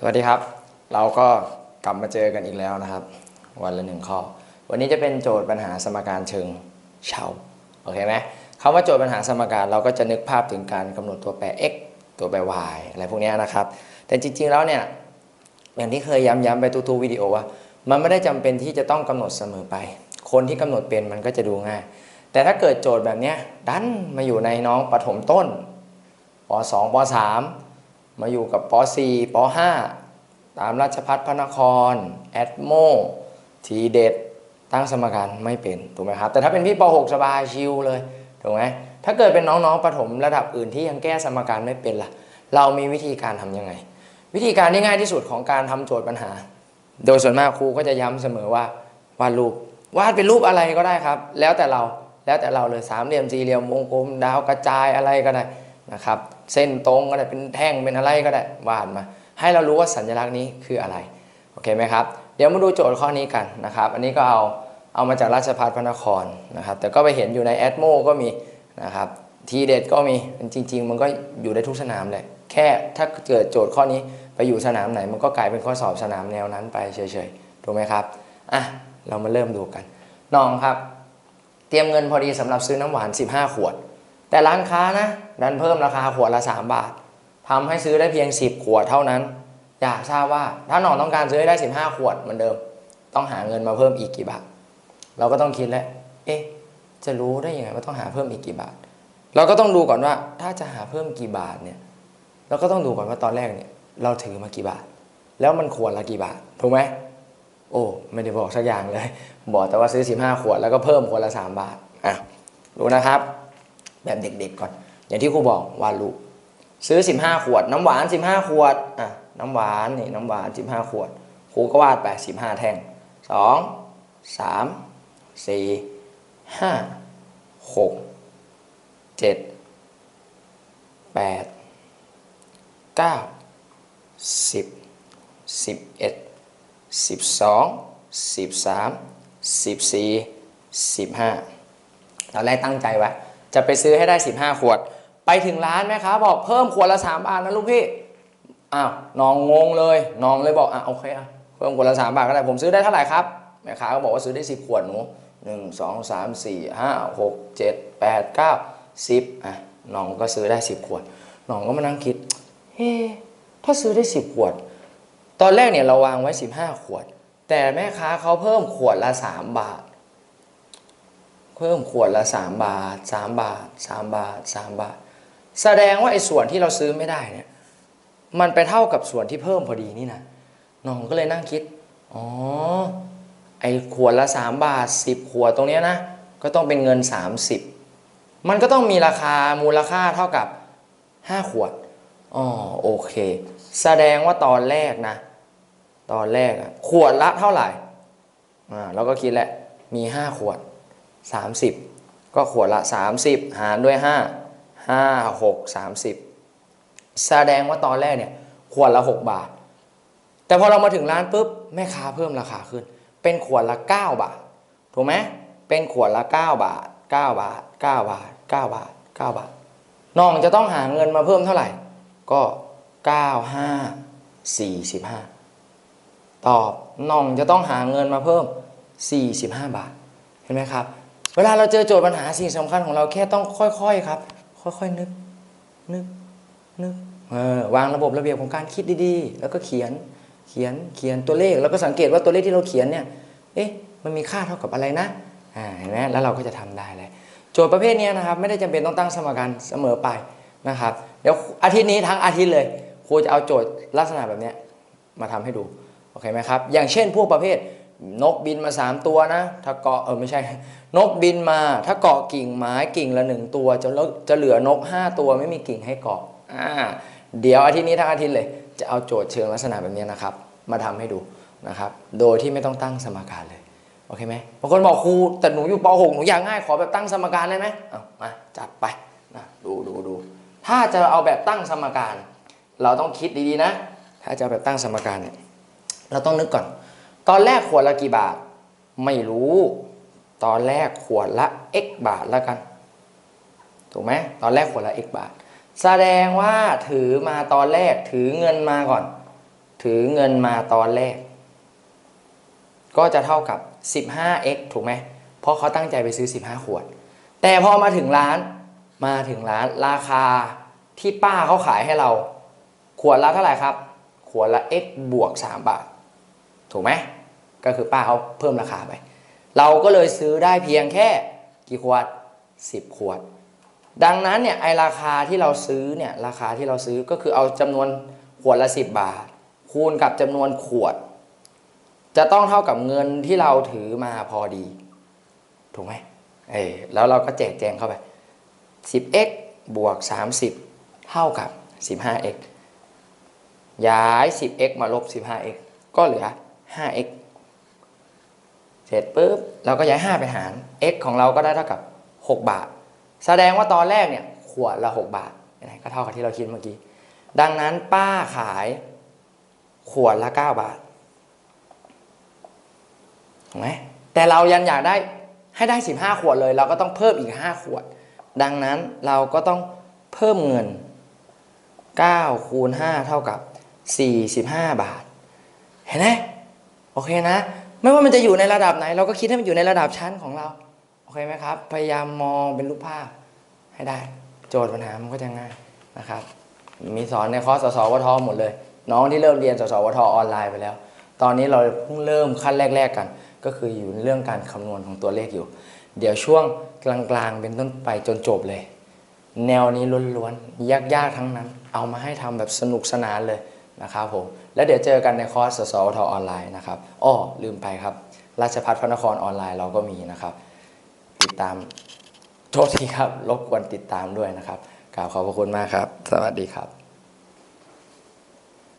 สวัสดีครับ เราก็กลับมาเจอกันอีกแล้วนะครับ วันละหนึ่งข้อ วันนี้จะเป็นโจทย์ปัญหาสมการเชิงเฉาโอเคไหมคำว่าโจทย์ปัญหาสมการเราก็จะนึกภาพถึงการกำหนดตัวแปร x ตัวแปร y อะไรพวกนี้นะครับ แต่จริงๆแล้วเนี่ยอย่างที่เคยย้ำๆไปทุกๆวิดีโอว่า มันไม่ได้จำเป็นที่จะต้องกำหนดเสมอไป คนที่กำหนดเป็นมันก็จะดูง่าย แต่ถ้าเกิดโจทย์แบบเนี้ยดันมาอยู่ในน้องปฐมต้นป .2 ป .3 มาอยู่กับป .4 ป .5 ตามราชพัฒพระนคร แอดโม ทีเด็ด ตั้งสมการไม่เป็นถูกไหมครับ แต่ถ้าเป็นพี่ป .6 สบายชิลเลยถูกไหมถ้าเกิดเป็นน้องๆประถมระดับอื่นที่ยังแก้สมการไม่เป็นล่ะ เรามีวิธีการทำยังไง วิธีการที่ง่ายที่สุดของการทำโจทย์ปัญหา โดยส่วนมากครูก็จะย้ำเสมอว่าวาดรูปวาดเป็นรูปอะไรก็ได้ครับ แล้วแต่เราแล้วแต่เราเลยสามเหลี่ยมสี่เหลี่ยมวงกลมดาวกระจายอะไรก็ได้ นะครับ เส้นตรงก็ได้เป็นแท่งเป็นอะไรก็ได้วาดมา ให้เรารู้ว่าสัญลักษณ์นี้คืออะไรโอเคไหมครับเดี๋ยวมาดูโจทย์ข้อนี้กันนะครับ อันนี้ก็เอาเอามาจากราชภัฏพระนครนะครับ แต่ก็ไปเห็นอยู่ในแอดโมก็มีนะครับทีเด็ดก็มีจริง ๆ มันก็อยู่ได้ทุกสนามเลยแค่ถ้าเกิดโจทย์ข้อนี้ไปอยู่สนามไหน มันก็กลายเป็นข้อสอบสนามแนวนั้นไปเฉยๆถูกไหมครับอะเรามาเริ่มดูกันน้องครับ เตรียมเงินพอดีสำหรับซื้อน้ำหวาน 15 ขวด แต่ร้านค้านะ ดันเพิ่มราคาขวดละ 3 บาททำให้ซื้อได้เพียง 10 ขวดเท่านั้น อยากทราบว่าถ้าน้องต้องการซื้อให้ได้ 15 ขวดเหมือนเดิม ต้องหาเงินมาเพิ่มอีกกี่บาท เราก็ต้องคิดแล้ว เอ๊ะ จะรู้ได้ยังไงว่าต้องหาเพิ่มอีกกี่บาท เราก็ต้องดูก่อนว่า ถ้าจะหาเพิ่มกี่บาทเนี่ยเราก็ต้องดูก่อนว่าตอนแรกเนี่ย เราถือมากี่บาท แล้วมันขวดละกี่บาทถูกไหมโอ้ไม่ได้บอกสักอย่างเลย บอกแต่ว่าซื้อ 15 ขวดแล้วก็เพิ่มขวดละ 3 บาทอะดูนะครับ แบบเด็กๆก่อน อย่างที่ครูบอกวาดรูปซื้อ 15 ขวด น้ำหวาน 15 ขวดอะน้ำหวานนี่น้ำหวาน 15 ขวดครูก็วาดไป 15 แท่ง 2 3 4 5 6 7 8 9 10 11 12 13 14 15ตอนแรกตั้งใจไว้ จะไปซื้อให้ได้ 15 ขวด ไปถึงร้านแม่ค้าบอกเพิ่มขวดละ3บาทนะลูกพี่อ้าวน้องงงเลยน้องเลยบอกอะโอเคอะเพิ่มขวดละ3บาทก็ได้ผมซื้อได้เท่าไหร่ครับแม่ค้าก็บอกว่าซื้อได้ 10 ขวดหนู1 2 3 4 5 6 7 8 9 10อะน้องก็ซื้อได้10ขวดน้องก็มานั่งคิดเฮ้ถ้าซื้อได้10ขวด ตอนแรกเนี่ยเราวางไว้15ขวด แต่แม่ค้าเขาเพิ่มขวดละ3บาท เพิ่มขวดละ 3 บาท 3 บาท 3 บาท 3 บาท แสดงว่าไอ้ส่วนที่เราซื้อไม่ได้เนี่ยมันไปเท่ากับส่วนที่เพิ่มพอดีนี่นะน้องก็เลยนั่งคิดอ๋อไอ้ขวดละ 3 บาท 10 ขวดตรงเนี้ยนะ ก็ต้องเป็นเงิน 30 มันก็ต้องมีราคามูลค่าเท่ากับ 5 ขวดอ๋อโอเค แสดงว่าตอนแรกนะ ตอนแรกอะขวดละเท่าไหร่อ่าเราก็คิดแหละมี 5 ขวด 30 ก็ขวดละ 30 หารด้วย 5 5 6 30 แสดงว่าตอนแรกเนี่ยขวดละ 6 บาท แต่พอเรามาถึงร้านปุ๊บแม่ค้าเพิ่มราคาขึ้น เป็นขวดละ 9 บาท ถูกไหมเป็นขวดละ 9 บาท 9 บาท 9 บาท 9 บาท 9 บาทน้องจะต้องหาเงินมาเพิ่มเท่าไหร่ ก็ 9 5 45 ตอบน้องจะต้องหาเงินมาเพิ่ม 45 บาท เห็นไหมครับ เวลาเราเจอโจทย์ปัญหาสิ่งสำคัญของเราแค่ต้องค่อยๆครับ ค่อยๆนึกนึกนึกเออวางระบบระเบียบของการคิดดีๆ แล้วก็เขียนเขียนเขียนตัวเลข แล้วก็สังเกตว่าตัวเลขที่เราเขียนเนี่ยเอ๊ะมันมีค่าเท่ากับอะไรนะอ่าเห็นไหมแล้วเราก็จะทำได้เลยโจทย์ประเภทนี้นะครับไม่ได้จำเป็นต้องตั้งสมการเสมอไปนะครับเดี๋ยวอาทิตย์นี้ทั้งอาทิตย์เลยครูจะเอาโจทย์ลักษณะแบบนี้มาทำให้ดูโอเคไหมครับอย่างเช่นพวกประเภท นกบินมา3ตัวนะ ถ้าเกาะเออไม่ใช่ นกบินมา ถ้าเกาะกิ่งไม้กิ่งละหนึ่งตัวจะแล้วจะเหลือนก5ตัวไม่มีกิ่งให้เกาะอ่าเดี๋ยวอาทิตย์นี้ทั้งอาทิตย์เลย จะเอาโจทย์เชิงลักษณะแบบนี้นะครับ มาทำให้ดูนะครับ โดยที่ไม่ต้องตั้งสมการเลยโอเคไหมบางคนบอกครูแต่หนูอยู่ป .6 หนูอยากง่ายขอแบบตั้งสมการได้ไหมเอามาจัดไปนะดูดูดูถ้าจะเอาแบบตั้งสมการ เราต้องคิดดีๆนะ ถ้าจะแบบตั้งสมการเนี่ยเราต้องนึกก่อน ตอนแรกขวดละกี่บาท ไม่รู้ ตอนแรกขวดละ x บาทแล้วกัน ถูกไหมตอนแรกขวดละ x บาท แสดงว่าถือมาตอนแรกถือเงินมาก่อน ถือเงินมาตอนแรก ก็จะเท่ากับ 15x ถูกไหมเพราะเขาตั้งใจไปซื้อ 15 ขวด แต่พอมาถึงร้านมาถึงร้านราคาที่ป้าเขาขายให้เรา ขวดละเท่าไหร่ครับ ขวดละ x บวก 3 บาท ถูกไหม ก็คือป้าเขาเพิ่มราคาไป เราก็เลยซื้อได้เพียงแค่กี่ขวด 10 ขวด ดังนั้นเนี่ยไอราคาที่เราซื้อเนี่ยราคาที่เราซื้อก็คือเอาจำนวนขวดละ 10 บาท คูณกับจำนวนขวด จะต้องเท่ากับเงินที่เราถือมาพอดี ถูกไหมเออแล้วเราก็แจกแจงเข้าไป 10x บวก 30 เท่ากับ 15x ย้าย 10x มาลบ 15x ก็เหลือ 5x เสร็จปุ๊บเราก็ย้าย5ไปหาร x ของเราก็ได้เท่ากับ 6 บาท แสดงว่าตอนแรกเนี่ยขวดละ 6 บาทนะก็เท่ากับที่เราคิดเมื่อกี้ ดังนั้นป้าขายขวดละ 9 บาทถูกไหมแต่เรายังอยากได้ให้ได้ 15 ขวดเลย เราก็ต้องเพิ่มอีก 5 ขวด ดังนั้นเราก็ต้องเพิ่มเงิน 9 คูณ 5 เท่ากับ 45 บาท เห็นไหมโอเคนะ ไม่ว่ามันจะอยู่ในระดับไหน เราก็คิดให้มันอยู่ในระดับชั้นของเรา โอเคไหมครับ พยายามมองเป็นรูปภาพให้ได้ โจทย์ปัญหามันก็จะง่ายนะครับ มีสอนในคอร์สสสวทหมดเลย น้องที่เริ่มเรียนสสวทออนไลน์ไปแล้ว ตอนนี้เราเพิ่งเริ่มขั้นแรก ๆกัน ก็คืออยู่ในเรื่องการคำนวณของตัวเลขอยู่ เดี๋ยวช่วงกลางๆเป็นต้นไปจนจบเลย แนวนี้ล้วนๆยากๆทั้งนั้น เอามาให้ทำแบบสนุกสนานเลย นะครับผมแล้วเดี๋ยวเจอกันในคอร์สสสวทออนไลน์นะครับอ้อลืมไปครับ ราชพัฒพระนครออนไลน์เราก็มีนะครับ ติดตามโทษทีครับรบกวนติดตามด้วยนะครับกล่าวขอบพระคุณมากครับ สวัสดีครับ